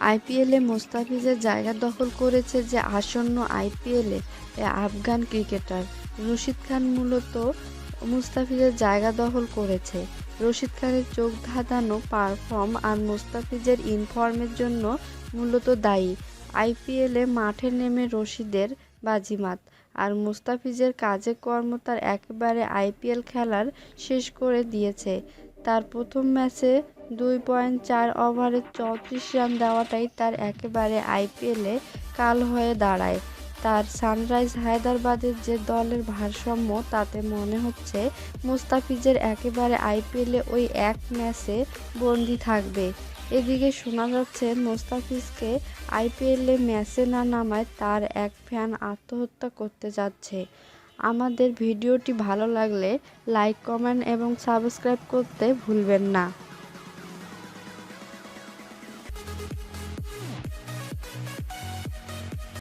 আইপিএলে মোস্তাফিজের জায়গা দখল করেছে যে আসন্ন আইপিএলে আফগান ক্রিকেটার। রশিদ খান মূলত মুস্তাফিজের জায়গা দখল করেছে। রশিদ খানের চোখ ধাঁধানো পারফর্ম আর মুস্তাফিজের ইনফর্মের জন্য মূলত দায়ী। আইপিএলে মাঠে নেমে রশিদের বাজিমাত আর মুস্তাফিজের কাজে কর্ম তার একেবারে আইপিএল খেলার শেষ করে দিয়েছে। তার প্রথম ম্যাচে দুই পয়েন্ট চার ওভারে চৌত্রিশ রান দেওয়াটাই তার একেবারে আইপিএলে কাল হয়ে দাঁড়ায়। তার সানরাইজ হায়দ্রাবাদের যে দলের ভারসাম্য, তাতে মনে হচ্ছে মুস্তাফিজের একেবারে আইপিএলে ওই এক ম্যাচে বন্দি থাকবে। এদিকে শোনা যাচ্ছে, মোস্তাফিজকে আইপিএলে ম্যাচে না নামায় তার এক ফ্যান আত্মহত্যা করতে যাচ্ছে। আমাদের ভিডিওটি ভালো লাগলে লাইক কমেন্ট এবং সাবস্ক্রাইব করতে ভুলবেন না।